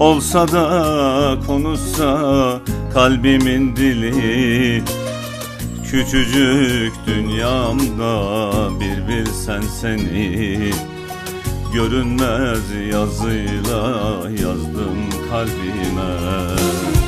Olsa da konuşsa kalbimin dili. Küçücük dünyamda bir bilsen seni. Görünmez yazıyla yazdım kalbime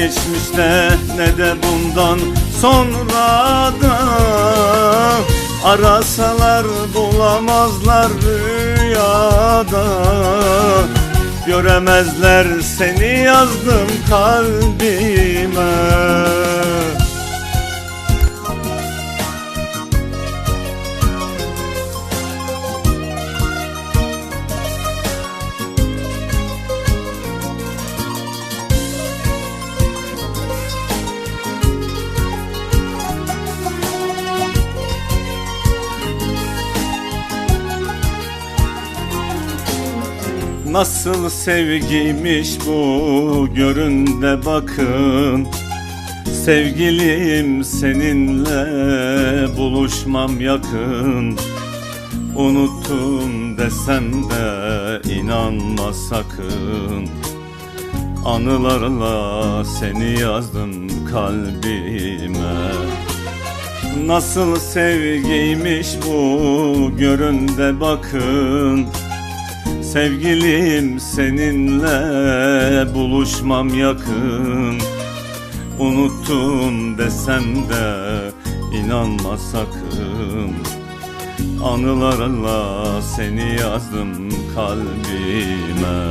geçmişte ne de bundan sonra da Arasalar bulamazlar rüyada. Göremezler seni yazdım kalbime Nasıl sevgiymiş bu görün de bakın. Sevgilim seninle buluşmam yakın. Unuttum desem de inanma sakın. Anılarla seni yazdım kalbime. Nasıl sevgiymiş bu görün de bakın Sevgilim seninle buluşmam yakın. Unuttum desem de inanma sakın. Anılarla seni yazdım kalbime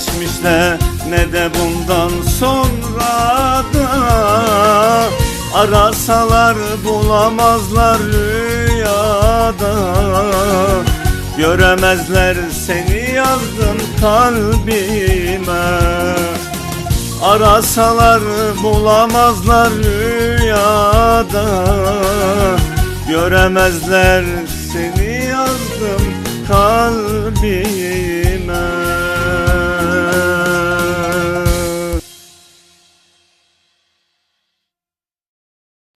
geçmişte ne de bundan sonra da Arasalar bulamazlar rüyada. Göremezler seni yazdım kalbime. Arasalar bulamazlar rüyada. Göremezler seni yazdım kalbime